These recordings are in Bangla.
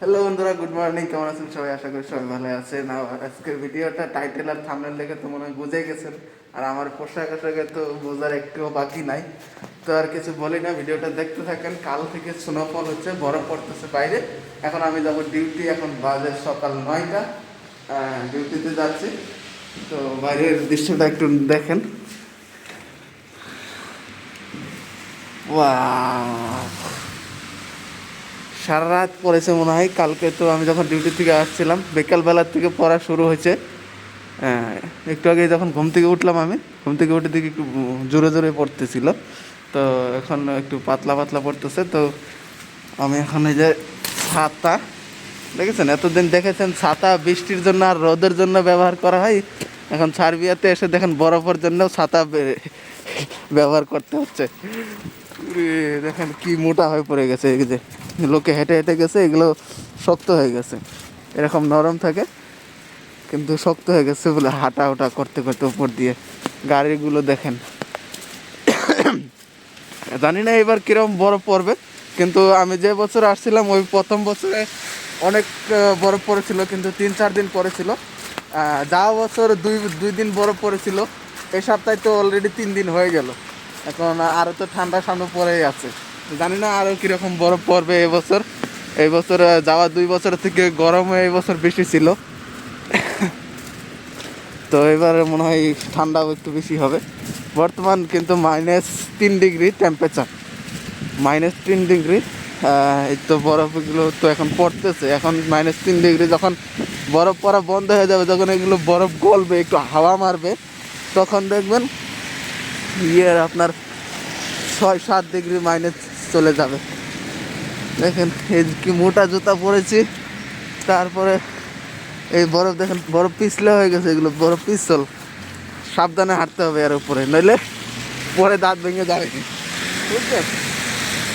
হ্যালো বন্ধুরা গুড মর্নিং কেমন আছেন সবাই? আশা করি সবাই ভালো আছেন। আজকের ভিডিওটা টাইটেল আর থামনেল দেখে তো মনে হয় বুঝে গেছেন। আর আমার পোশাক আশাকে তো বোঝার একটুও বাকি নাই। তো আর কিছু বলি না, ভিডিওটা দেখতে থাকেন। কাল থেকে স্নোফল হচ্ছে, বরফ পড়তেছে বাইরে। এখন আমি যাব ডিউটি এখন বাজে সকাল নয়টা। ডিউটিতে যাচ্ছি। তো বাইরের দৃশ্যটা একটু দেখেন। Wow. সারা রাত পড়েছে মনে হয়। কালকে তো আমি যখন ডিউটি থেকে আসছিলাম বিকালবেলার থেকে পড়া শুরু হয়েছে। হ্যাঁ, একটু আগে যখন ঘুম থেকে উঠলাম আমি ঘুম থেকে উঠে দিকে একটু জোরে জোরে পড়তেছিল। তো এখন একটু পাতলা পাতলা পড়তেছে। তো আমি এখন এই যে ছাতা দেখেছেন? এতদিন দেখেছেন ছাতা বৃষ্টির জন্য আর রোদের জন্য ব্যবহার করা হয়। এখন সার্বিয়াতে এসে দেখেন বরফের জন্য ছাতা ব্যবহার করতে হচ্ছে। দেখেন কি মোটা হয়ে পড়ে গেছে এই যে। লোকে হেঁটে হেঁটে গেছে, এগুলো শক্ত হয়ে গেছে। এরকম নরম থাকে, কিন্তু শক্ত হয়ে গেছে বলে হাঁটা ওটা করতে করতে উপর দিয়ে। গাড়িগুলো দেখেন। জানি না এবার কীরকম বরফ পড়বে, কিন্তু আমি যে বছর আসছিলাম, ওই প্রথম বছরে অনেক বরফ পড়েছিল, কিন্তু তিন, চার দিন পড়েছিল। যা বছর দুই দুই দিন বরফ পড়েছিল এই সপ্তাহে তো অলরেডি তিন দিন হয়ে গেল। এখন আরও তো ঠান্ডা সামনে পড়েই আছে। জানি না আরও কীরকম বরফ পড়বে এবছর এই বছর যাওয়া দুই বছর থেকে গরম এই বছর বেশি ছিল। তো এবারে মনে হয় ঠান্ডাও একটু বেশি হবে। বর্তমান কিন্তু মাইনাস তিন ডিগ্রি টেম্পারেচার মাইনাস তিন ডিগ্রি এই তো বরফগুলো তো এখন পড়তেছে। এখন মাইনাস তিন ডিগ্রি যখন বরফ পড়া বন্ধ হয়ে যাবে, যখন এগুলো বরফ গলবে, একটু হাওয়া মারবে, তখন দেখবেন ইয়ের আপনার ছয় সাত ডিগ্রি মাইনাস চলে যাবে। দেখেন, এই কি মোটা জুতা পরেছি। তারপরে এই বরফ, দেখেন, বরফ পিছলে হয়ে গেছে এগুলো, বরফ পিছল। সাবধানে হাঁটতে হবে এর উপরে, নইলে পরে দাঁত ভেঙে যাবে। বুঝছেন?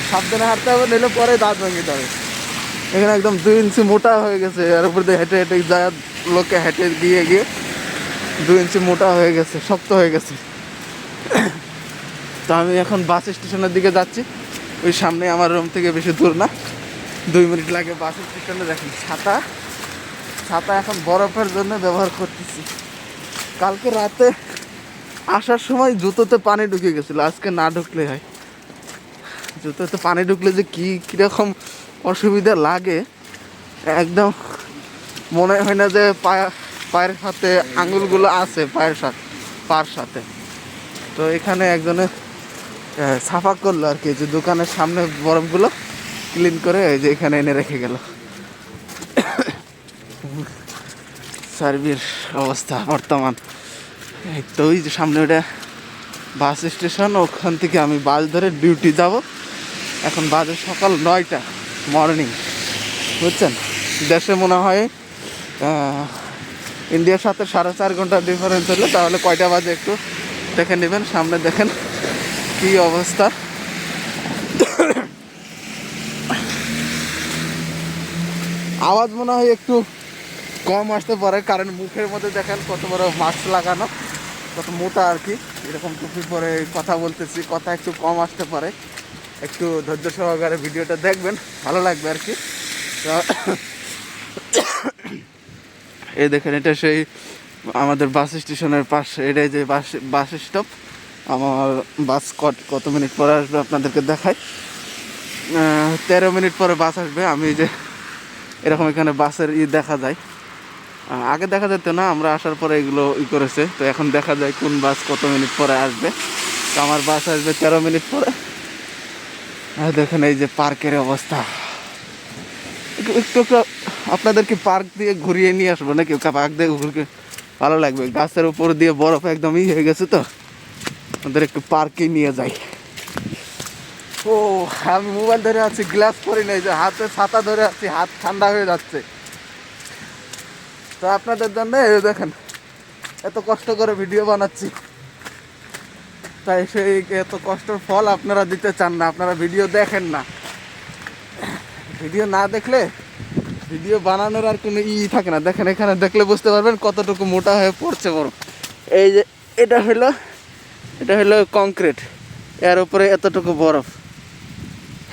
সাবধানে হাঁটতে হবে, নইলে পরে দাঁত ভেঙে যাবে। এখানে একদম দুই ইঞ্চি মোটা হয়ে গেছে, এর উপর দিয়ে হেঁটে হেঁটে যায়, লোকে হেঁটে গিয়ে গিয়ে দুই ইঞ্চি মোটা হয়ে গেছে, শক্ত হয়ে গেছে। তো আমি এখন বাস স্টেশনের দিকে যাচ্ছি। ওই সামনে আমার রুম থেকে বেশি দূর না। দুই মিনিট লাগে বাসের স্টেশনে দেখেন ছাতা। ছাতা এখন বরফের জন্য ব্যবহার করতেছি। কালকে রাতে আসার সময় জুতোতে পানি ঢুকে গেছিল আজকে না ঢুকলে হয়। জুতোতে পানি ঢুকলে যে কী কীরকম অসুবিধা লাগে একদম মনে হয় না যে পায়া পায়ের সাথে আঙুলগুলো আছে পায়ের সাথে পার সাথে। তো এখানে একজনে আহ, সাফা করল আর কি যে দোকানের সামনে বরফগুলো ক্লিন করে যে এখানে এনে রেখে গেল। সার্বির অবস্থা বর্তমান। তো ওই যে সামনে ওটা বাস স্টেশন, ওখান থেকে আমি বাস ধরে ডিউটি যাব। এখন বাজে সকাল নয়টা মর্নিং বুঝছেন? দেশে মনে হয় ইন্ডিয়ার সাথে সাড়ে চার ঘণ্টা ডিফারেন্স হলে তাহলে কয়টা বাজে একটু দেখে নেবেন, সামনে দেখেন। কি অবস্থা? আওয়াজ মনে হয় একটু কম আসতে পারে, কারণ মুখের মধ্যে দেখেন কত বড় মাস্ক লাগানো, কত মোটা আর কি। এরকম টুপি পরে কথা বলতেছি, কথা একটু কম আসতে পারে। একটু ধৈর্য সহকারে ভিডিওটা দেখবেন, ভালো লাগবে আর কি। এই দেখেন, এটা সেই আমাদের বাস স্টেশনের পাশে, এটাই যে বাস বাস স্টপ। আমার বাস কত কত মিনিট পরে আসবে আপনাদেরকে দেখাই। তেরো মিনিট পরে বাস আসবে, আমি যে এরকম এখানে বাসের ই দেখা যায়। আগে দেখা যেত না, আমরা আসার পরে এগুলো ই করেছে। তো এখন দেখা যায় কোন বাস কত মিনিট পরে আসবে। তো আমার বাস আসবে তেরো মিনিট পরে। দেখেন এই যে পার্কের অবস্থা। একটু একটু আপনাদেরকে পার্ক দিয়ে ঘুরিয়ে নিয়ে আসব নাকি পার্ক দিয়ে ঘুরকে ভালো লাগবে। গাছের উপর দিয়ে বরফ একদম ই হয়ে গেছে তো। ওদের একটু পার্কে নিয়ে যাই। ও, আমি মোবাইল ধরে আছি, গ্লাস পরি নাই যে হাতে ছাতা ধরে আছি, হাত ঠান্ডা হয়ে যাচ্ছে। তো আপনাদের জন্য দেখেন, এত কষ্ট করে ভিডিও বানাচ্ছি। তাই সেই এত কষ্টের ফল আপনারা দিতে চান না, আপনারা ভিডিও দেখেন না। ভিডিও না দেখলে ভিডিও বানানোর আর কোনো ই থাকে না। দেখেন এখানে দেখলে বুঝতে পারবেন কতটুকু মোটা হয়ে পড়ছে বড় এই যে এটা হলো এটা হলো কংক্রিট। এর উপরে এতটুকু বরফ।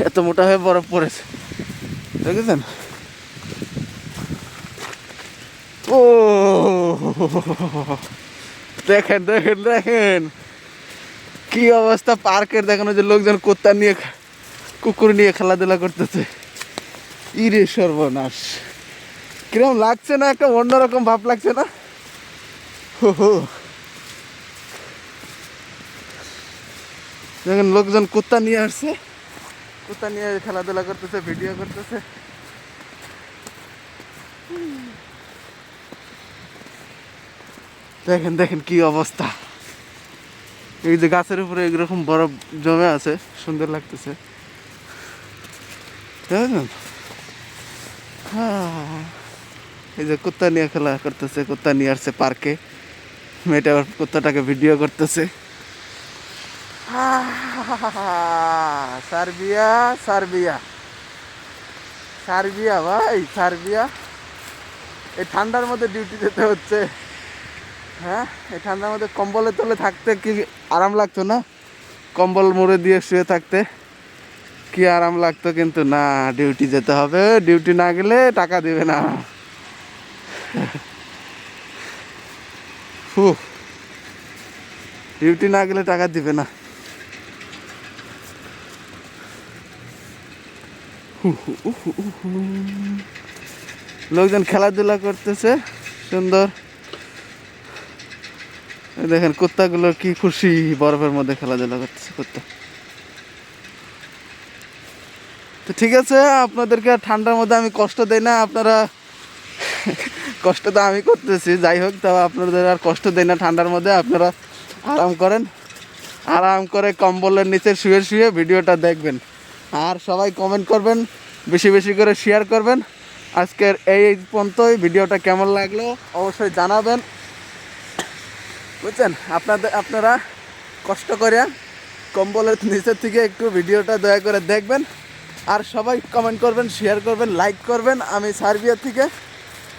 এত মোটা হয়ে বরফ পড়েছে। দেখেছেন? ও! দেখেন দেখেন দেখেন। কি অবস্থা পার্কের দেখানো যে লোকজন কুত্তা নিয়ে কুকুর নিয়ে খেলাধুলা করতেছে। ইরে সর্বনাশ। কিরম লাগছে না? একটা অন্যরকম ভাব লাগছে না? হো হো। দেখেন লোকজন কুত্তা নিয়ে আসছে। কুত্তা নিয়ে খেলাধুলা করতেছে ভিডিও করতেছে। দেখেন দেখেন কি অবস্থা। এই যে গাছের উপরে এরকম বরফ জমে আছে, সুন্দর লাগতেছে। হ্যাঁ। এই যে কুত্তা নিয়ে খেলা করতেছে, কুত্তা নিয়ে আসছে পার্কে। মেয়েটা আবার কুত্তাটাকে ভিডিও করতেছে। Serbia Serbia. সার্বিয়া ভাই, সার্বিয়া। এই ঠান্ডার মধ্যে ডিউটি যেতে হচ্ছে। হ্যাঁ এই ঠান্ডার মধ্যে কম্বলের তলে থাকতে কি আরাম লাগতো না? কম্বল মুড়ে দিয়ে শুয়ে থাকতে কি আরাম লাগতো কিন্তু না ডিউটি যেতে হবে। ডিউটি না গেলে টাকা দিবে না। ডিউটি না গেলে টাকা দিবে না হু, হু, হু, হু, হু। লোকজন খেলাধুলা করতেছে, সুন্দর। দেখেন কুত্তাগুলো কি খুশি বরফের মধ্যে খেলাধুলা করতেছে, কুত্তা। তো ঠিক আছে, আপনাদেরকে ঠান্ডার মধ্যে আমি কষ্ট দেই না, আপনারা কষ্ট তো আমি করতেছি, যাই হোক, তাও আপনাদের আর কষ্ট দেই না ঠান্ডার মধ্যে, আপনারা আরাম করেন। আরাম করে কম্বলের নিচে শুয়ে শুয়ে ভিডিওটা দেখবেন। আর সবাই কমেন্ট করবেন, বেশি বেশি করে শেয়ার করবেন। আজকের এই পর্যন্তই, ভিডিওটা কেমন লাগল অবশ্যই জানাবেন। বুঝছেন? আপনাদের, আপনারা কষ্ট করে কম্বলের নিচের থেকে একটু ভিডিওটা দয়া করে দেখবেন। আর সবাই কমেন্ট করবেন শেয়ার করবেন লাইক করবেন। আমি সার্বিয়া থেকে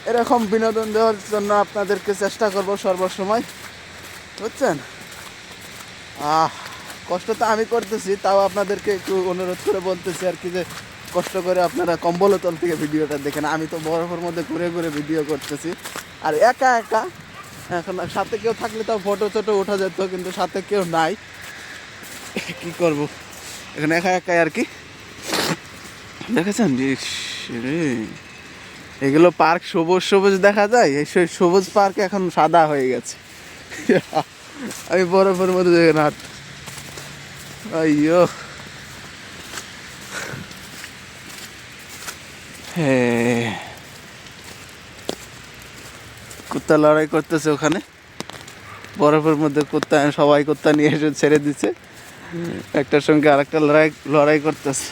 এরকম বিনোদন দেওয়ার জন্য আপনাদেরকে চেষ্টা করব সর্বসময়। বুঝছেন? আহ। কষ্ট তো আমি করতেছি, তাও আপনাদেরকে একটু অনুরোধ করে বলতেছি আর কি যে, কষ্ট করে আপনারা কম্বল তল থেকে ভিডিওটা দেখেন। আমি তো বরফের মধ্যে ঘুরে ঘুরে ভিডিও করতেছি। আর একা একা, এখন সাথে কেউ থাকলে তাও ফটো টটো ওঠা যেত, কিন্তু সাথে কেউ নাই। কি করব? এখানে একা একাই আর কি। দেখেছেন? এগুলো পার্ক সবুজ সবুজ দেখা যায়? এই সব- সবুজ পার্ক এখন সাদা হয়ে গেছে। আমি বরফের মধ্যে দেখে হাট হ্যাঁ কুত্তা লড়াই করতেছে ওখানে। বরফের মধ্যে কুত্তা, সবাই কুত্তা নিয়ে এসে ছেড়ে দিচ্ছে একটার সঙ্গে আরেকটা লড়াই লড়াই করতেছে।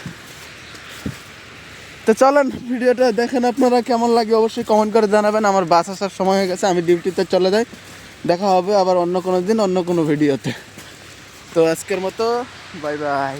তো চলেন, ভিডিওটা দেখেন আপনারা কেমন লাগে অবশ্যই কমেন্ট করে জানাবেন। আমার বাস আসার সময় হয়ে গেছে, আমি ডিউটিতে চলে যাই। দেখা হবে আবার অন্য কোনো দিন, অন্য কোনো ভিডিওতে তো আজকের মতো বাই বাই।